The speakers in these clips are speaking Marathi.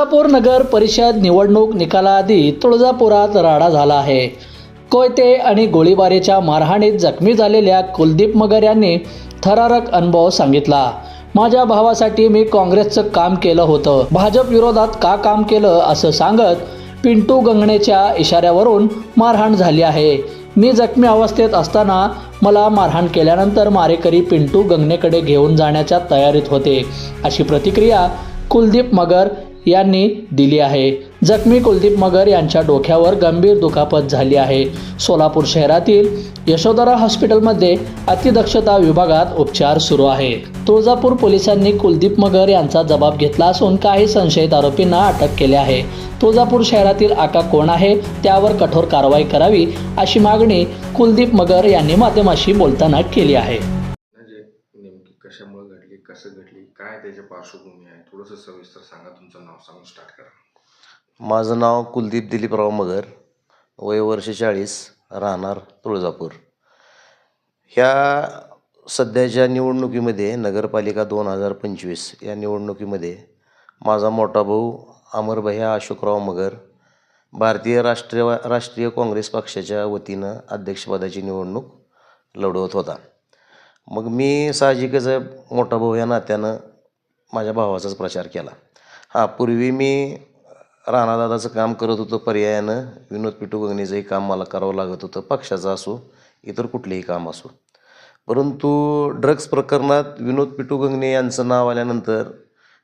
तुळजापूर नगर परिषद निवडणूक निकालाआधी तुळजापुरात राडा झाला आहे. कोयते आणि गोळीबारीच्या मारहाणीत जखमी झालेल्या कुलदीप मगर यांनी थरारक अनुभव सांगितला. माझ्या भावासाठी मी काँग्रेसचं काम केलं होतं. भाजप विरोधात का काम केलं असं सांगत पिंटू गंगणेच्या इशाऱ्यावरून मारहाण झाली आहे. मी जखमी अवस्थेत असताना मला मारहाण केल्यानंतर मारेकरी पिंटू गंगणेकडे घेऊन जाण्याच्या तयारीत होते. अशी प्रतिक्रिया कुलदीप मगर यांनी दिली आहे. जखमी कुलदीप मगर यांच्या डोक्यावर गंभीर दुखापत झाली आहे. सोलापूर शहरातील यशोधरा हॉस्पिटलमध्ये अतिदक्षता विभागात उपचार सुरू आहे तुळजापूर पोलिसांनी कुलदीप मगर यांचा जबाब घेतला असून काही संशयित आरोपींना अटक केली आहे. तुळजापूर शहरातील आका कोण आहे त्यावर कठोर कारवाई करावी अशी मागणी कुलदीप मगर यांनी माध्यमाशी बोलताना केली आहे. म्हणजे कशामुळे घडली कसं घडली काय त्याच्या पार्श्वभूमी आहे? थोडंसं सविस्तर सांगा तुमचं नाव सांगून स्टार्ट करा. माझं नाव कुलदीप दिलीपराव मगर वय वर्ष चाळीस राहणार तुळजापूर. ह्या सध्याच्या निवडणुकीमध्ये नगरपालिका दोन हजार पंचवीस या निवडणुकीमध्ये माझा मोठा भाऊ अमरभया अशोकराव मगर भारतीय राष्ट्रीय राष्ट्रीय काँग्रेस पक्षाच्या वतीनं अध्यक्षपदाची निवडणूक लढवत होता. मग मी साहजिकच मोठा भाऊ या नात्यानं माझ्या भावाचाच प्रचार केला. हां पूर्वी मी राणादादाचं काम करत होतो पर्यायानं. विनोद पिटू गगनेचंही काम मला करावं लागत होतं. पक्षाचं असो इतर कुठलेही काम असो. परंतु ड्रग्ज प्रकरणात विनोद पिटू गंगणे यांचं नाव आल्यानंतर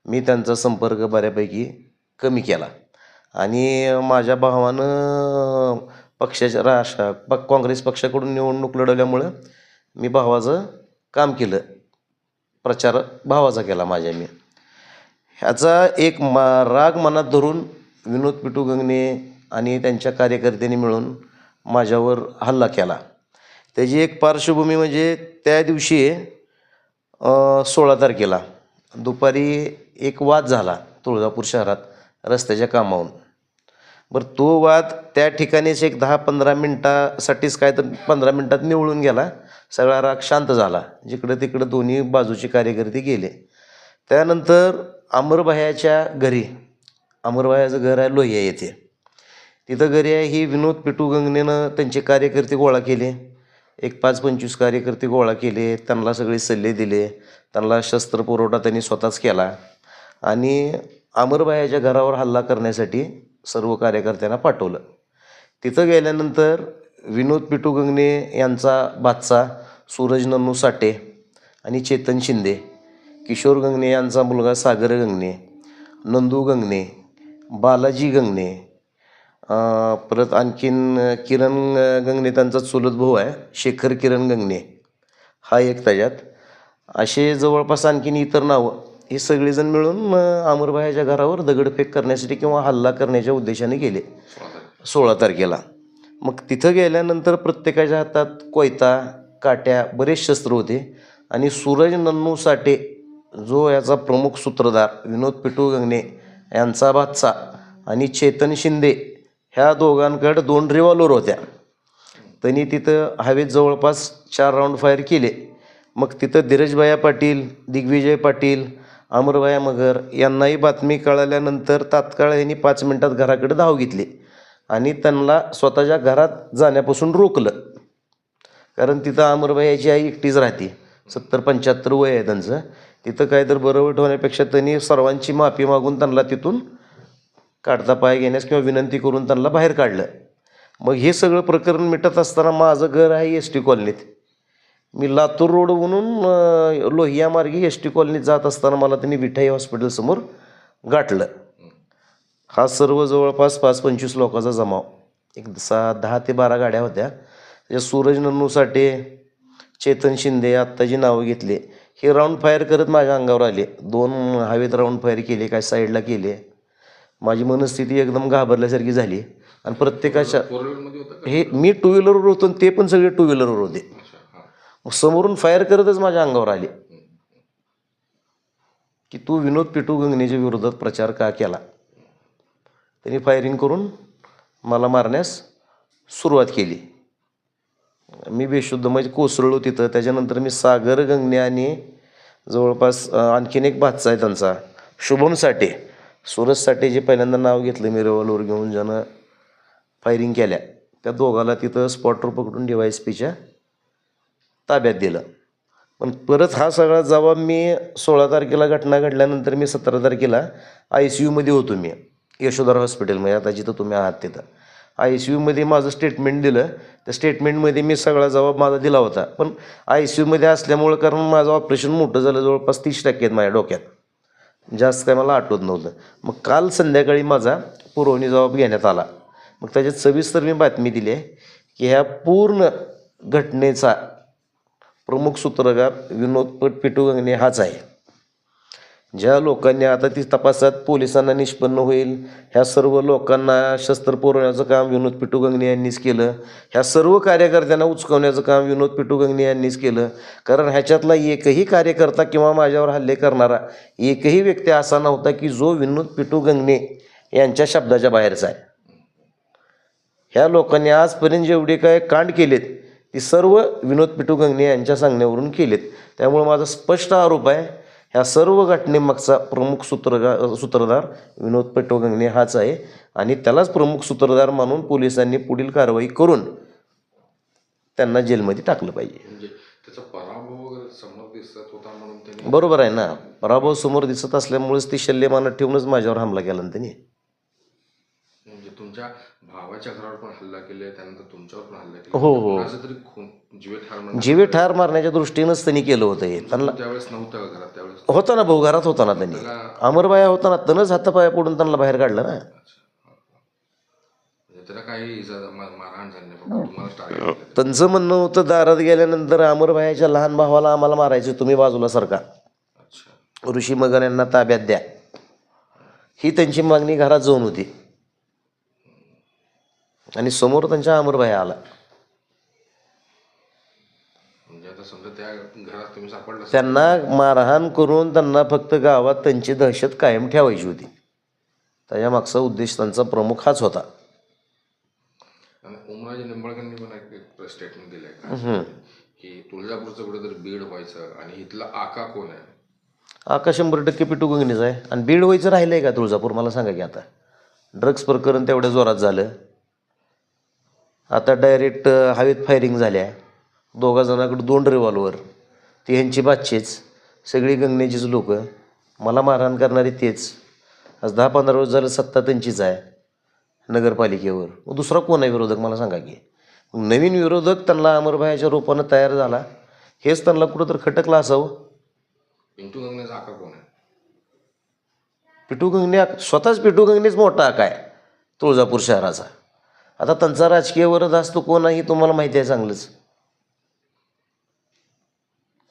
मी त्यांचा संपर्क बऱ्यापैकी कमी केला. आणि माझ्या भावानं पक्षाच्या राष्ट्र प काँग्रेस पक्षाकडून निवडणूक लढवल्यामुळं मी भावाचं काम केलं. प्रचार भावाचा केला माझ्या मी. ह्याचा एक मा राग मनात धरून विनोद पिटू आणि त्यांच्या कार्यकर्त्यांनी मिळून माझ्यावर हल्ला केला. त्याची एक पार्श्वभूमी म्हणजे त्या दिवशी सोळा तारखेला दुपारी एक वाद झाला तुळजापूर शहरात रस्त्याच्या कामावून बरं तो वाद त्या ठिकाणीच एक दहा पंधरा मिनटासाठीच काय तर पंधरा मिनटात निवळून गेला. सगळा राग शांत झाला. जिकडं तिकडं दोन्ही बाजूचे कार्यकर्ते गेले. त्यानंतर अमरभायाच्या घरी अमरभायाचं घर आहे लोहिया येथे. तिथं घरी आहे ही विनोद पिटू गंगनेनं त्यांचे कार्यकर्ते गोळा केले. एक पाच पंचवीस कार्यकर्ते गोळा केले. त्यांना सगळे सल्ले दिले. त्यांना शस्त्र पुरवठा त्यांनी स्वतःच केला. आणि अमरबायाच्या घरावर हल्ला करण्यासाठी सर्व कार्यकर्त्यांना पाठवलं. तिथं गेल्यानंतर विनोद पिटू गंगणे यांचा बादचा सूरज नन्नू साठे आणि चेतन शिंदे किशोर गंगणे यांचा मुलगा सागर गंगणे नंदू गंगणे बालाजी गंगणे परत आणखीन किरण गंगणे त्यांचा चुलत भाऊ आहे शेखर किरण गंगणे हा एक त्याच्यात. असे जवळपास आणखीन इतर नावं हे सगळेजण मिळून अमरबायाच्या घरावर दगडफेक करण्यासाठी किंवा हल्ला करण्याच्या उद्देशाने गेले. सोळा तारखेला. मग तिथं गेल्यानंतर प्रत्येकाच्या हातात कोयता काट्या बरेच शस्त्र होते. आणि सूरज नन्नू साठे जो याचा प्रमुख सूत्रधार विनोद पिटू गंगणे यांचा बादसा आणि चेतन शिंदे ह्या दोघांकडे दोन रिव्हॉल्वर होत्या. त्यांनी तिथं हवेत जवळपास चार राऊंड फायर केले. मग तिथं धीरजभाया पाटील दिग्विजय पाटील अमरभाया मगर यांनाही बातमी कळाल्यानंतर तात्काळ यांनी पाच मिनटात घराकडे धाव घेतली. आणि त्यांना स्वतःच्या घरात जाण्यापासून रोखलं. कारण तिथं अमरभायाची आई एकटीच राहते. सत्तर पंच्याहत्तर वय आहे त्यांचं. तिथं काय तर बरं वाईट होण्यापेक्षा त्यांनी सर्वांची माफी मागून त्यांना तिथून काढता पाय घेण्यास किंवा विनंती करून त्यांना बाहेर काढलं. मग हे सगळं प्रकरण मिटत असताना माझं घर आहे एस टी कॉलनीत. मी लातूर रोड म्हणून अं, लोहिया मार्गे एस टी कॉलनीत जात असताना मला त्यांनी विठाई हॉस्पिटलसमोर गाठलं. हा सर्व जवळपास पाच पंचवीस लोकांचा जमाव. एक सहा दहा ते बारा गाड्या होत्या. त्याच्या सूरज नन्नूसाठी चेतन शिंदे आत्ता जी नावं घेतली. हे राऊंड फायर करत माझ्या अंगावर आले. दोन हवेत राऊंड फायर केले काय साईडला केले. माझी मनस्थिती एकदम घाबरल्यासारखी झाली. आणि प्रत्येकाच्या हे मी टू व्हीलरवर होतो आणि ते पण सगळे टू व्हीलरवर होते. मग समोरून फायर करतच माझ्या अंगावर आले. की तू विनोद पिटू गंगणेच्या विरोधात प्रचार का केला? त्यांनी फायरिंग करून मला मारण्यास सुरुवात केली. मी बेशुद्ध म्हणजे कोसळलो तिथं. त्याच्यानंतर मी सागर गंगणे आणि जवळपास आणखीन एक भातचा आहे त्यांचा शुभम साठे. सुरज साठे जे पहिल्यांदा नाव घेतलं मी रेवॉल्वर घेऊन ज्यानं फायरिंग केल्या. त्या दोघाला तिथं स्पॉटवर पकडून डी वाय एस पीच्या ताब्यात दिलं. पण परत हा सगळा जबाब मी सोळा तारखेला घटना घडल्यानंतर मी सतरा तारखेला आय सी यूमध्ये होतो मी. यशोधर हॉस्पिटलमध्ये आता जिथं तुम्ही आहात तिथं. आय सी यूमध्ये माझं स्टेटमेंट दिलं. त्या स्टेटमेंटमध्ये मी सगळा जबाब माझा दिला होता. पण आय सी यूमध्ये असल्यामुळं कारण माझं ऑपरेशन मोठं झालं. जवळपास तीस टक्के आहेत माझ्या डोक्यात. जास्त काय मला आठवत नव्हतं. मग काल संध्याकाळी माझा पुरवणी जबाब घेण्यात आला. मग त्याच्यात सविस्तर मी बातमी दिली आहे की ह्या पूर्ण घटनेचा प्रमुख सूत्रकार विनोद पट गंगणे हाच आहे. ज्या लोकांनी आता ती तपासात पोलिसांना निष्पन्न होईल ह्या सर्व लोकांना शस्त्र पुरवण्याचं काम विनोद पिटू गंगणे यांनीच केलं ह्या सर्व कार्यकर्त्यांना उचकवण्याचं काम विनोद पिटू गंगणे यांनीच केलं. कारण ह्याच्यातला एकही कार्यकर्ता किंवा माझ्यावर हल्ले करणारा एकही व्यक्ती असा नव्हता की जो विनोद पिटू गंगणे यांच्या शब्दाच्या बाहेरचा आहे. ह्या लोकांनी आजपर्यंत जेवढे काय कांड केलेत ती सर्व विनोद पिटू गंगणे यांच्या सांगण्यावरून केलेत. त्यामुळे माझा स्पष्ट आरोप आहे ह्या सर्व घटनेमागचा प्रमुख सूत्रधार सूत्रधार विनोद पिटू गंगणे हाच आहे. आणि त्यालाच प्रमुख सूत्रधार मानून पोलिसांनी पुढील कारवाई करून त्यांना जेलमध्ये टाकलं पाहिजे. म्हणजे बरोबर आहे ना. पराभव समोर दिसत असल्यामुळेच ती शल्यमानात ठेवूनच माझ्यावर हमला केला ना त्यांनी. म्हणजे तुमच्या भावाच्या घरावर पण हल्ला केले त्यानंतर तुमच्यावर पण हल्ला केला हो, हो. जीवे ठार मारण्याच्या दृष्टीनंच त्यांनी केलं होतं हे. त्यांना होता ना भाऊ घरात होता ना त्यांनी. अमरबाया होता ना तनच हातापाया पडून त्यांना बाहेर काढलं ना. म्हणजे त्यांचं म्हणणं होतं दारात गेल्यानंतर अमरबायाच्या लहान भावाला आम्हाला मारायचं तुम्ही बाजूला सरका. ऋषी मगन यांना ताब्यात द्या. ही त्यांची मागणी घरात जाऊन होती. आणि समोर त्यांच्या अमरबाया आला म्हणजे आता समजा त्या घरात तुम्ही सापडला असाल, त्यांना मारहाण करून त्यांना फक्त गावात त्यांची दहशत कायम ठेवायची होती. त्याच्या मागचा उद्देश त्यांचा प्रमुख हाच होता. का? तुळजापूरचं कुठेतरी बीड व्हायचं आणि इथला आका कोण आहे? आकाश शंभर टक्के पिटू गंगणीच आहे. आणि बीड व्हायचं राहिलं आहे का तुळजापूर? मला सांगा की आता. ड्रग्ज प्रकरण तेवढ्या जोरात झालं. आता डायरेक्ट हवेत फायरिंग झाल्या. दोघा जणाकडे दोन रिव्हॉल्वर ती ह्यांची बातचीच सगळी गंगण्याचीच लोक. मला मारहाण करणारे तेच. आज दहा पंधरा वर्ष झालं सत्ता त्यांचीच आहे. नगरपालिकेवर. मग दुसरा कोण आहे विरोधक? मला सांगा की. नवीन विरोधक त्यांना अमरभायाच्या रूपानं तयार झाला. हेच त्यांना कुठंतरी खटकलं असावं? पिंटू गंगण्याचा आका कोण आहे? पिटू गंगणे स्वतःच पिटू गंगणेच मोठा आका आहे. तुळजापूर शहराचा. आता त्यांचा राजकीय वरद असतो कोण आहे तुम्हाला माहिती आहे चांगलंच.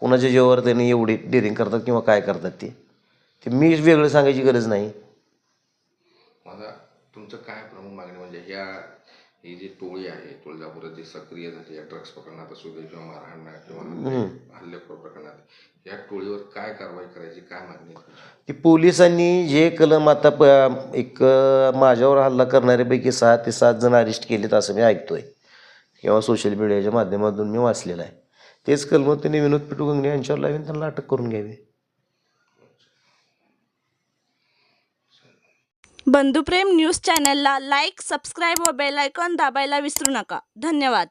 कोणाच्या जीवावर त्यांनी एवढी डेअरिंग करतात किंवा काय करतात ते? ते मी वेगळं सांगायची गरज नाही. माझा तुमचं काय प्रमुख मागणी म्हणजे ह्या ही जी टोळी आहे तुळजापुरात जी सक्रिय झाली आहे ड्रग्ज प्रकरणात असू दे किंवा मारहाण किंवा हल्लेखोर प्रकरणात या टोळीवर काय कारवाई करायची काय मागणी आहे तुमची? की पोलिसांनी जे कलम आता प एक माझ्यावर हल्ला करणाऱ्यापैकी सहा ते सात जण अरेस्ट केलेत असं मी ऐकतोय. किंवा सोशल मीडियाच्या माध्यमातून मी वाचलेलं आहे. तेच कलम त्यांनी विनोद पिटू गंगणे यांच्यावर लावून त्यांना अटक करून घ्यावी. बंधुप्रेम न्यूज चॅनलला लाईक सबस्क्राईब व बेल आयकॉन दाबायला विसरू नका. धन्यवाद.